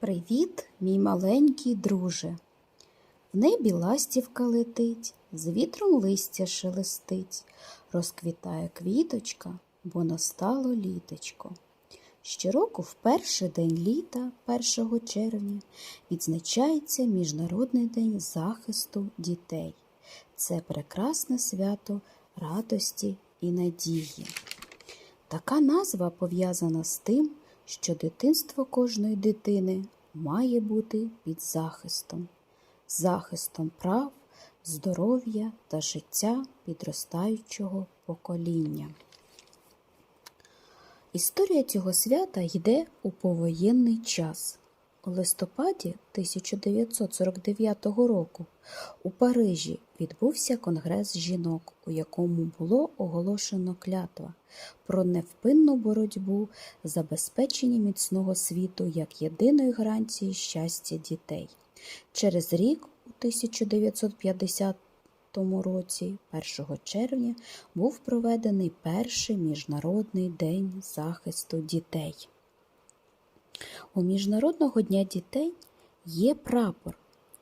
Привіт, мій маленький друже. В небі ластівка летить, з вітром листя шелестить, розквітає квіточка, бо настало літочко. Щороку в перший день літа, 1 червня, відзначається Міжнародний день захисту дітей. Це прекрасне свято радості і надії. Така назва пов'язана з тим, що дитинство кожної дитини має бути під захистом, захистом прав, здоров'я та життя підростаючого покоління. Історія цього свята йде у повоєнний час. У листопаді 1949 року у Парижі відбувся конгрес жінок, у якому було оголошено клятва про невпинну боротьбу за забезпечення міцного світу як єдиної гарантії щастя дітей. Через рік, у 1950 році, 1 червня, був проведений перший міжнародний день захисту дітей. У Міжнародного дня дітей є прапор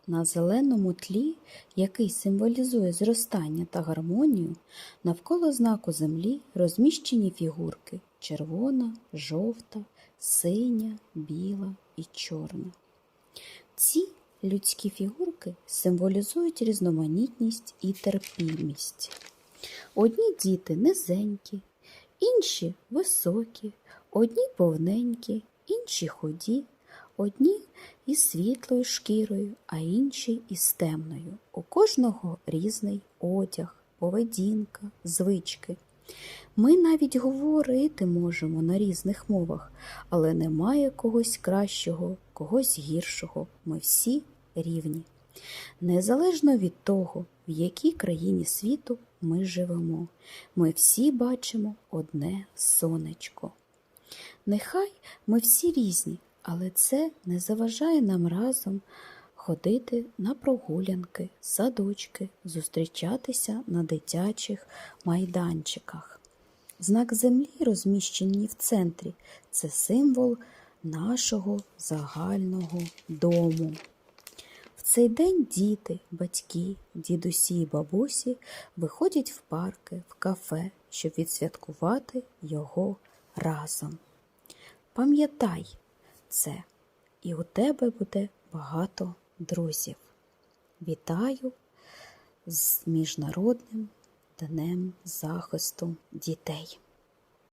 на зеленому тлі, який символізує зростання та гармонію, навколо знаку землі розміщені фігурки червона, жовта, синя, біла і чорна. Ці людські фігурки символізують різноманітність і терпімість. Одні діти низенькі, інші високі, одні повненькі, інші худі, одні із світлою шкірою, а інші із темною. У кожного різний одяг, поведінка, звички. Ми навіть говорити можемо на різних мовах, але немає когось кращого, когось гіршого. Ми всі рівні. Незалежно від того, в якій країні світу ми живемо, ми всі бачимо одне сонечко. Нехай ми всі різні, але це не заважає нам разом ходити на прогулянки, садочки, зустрічатися на дитячих майданчиках. Знак землі, розміщений в центрі, це символ нашого загального дому. В цей день діти, батьки, дідусі і бабусі виходять в парки, в кафе, щоб відсвяткувати його разом. Пам'ятай це, і у тебе буде багато друзів. Вітаю з Міжнародним днем захисту дітей.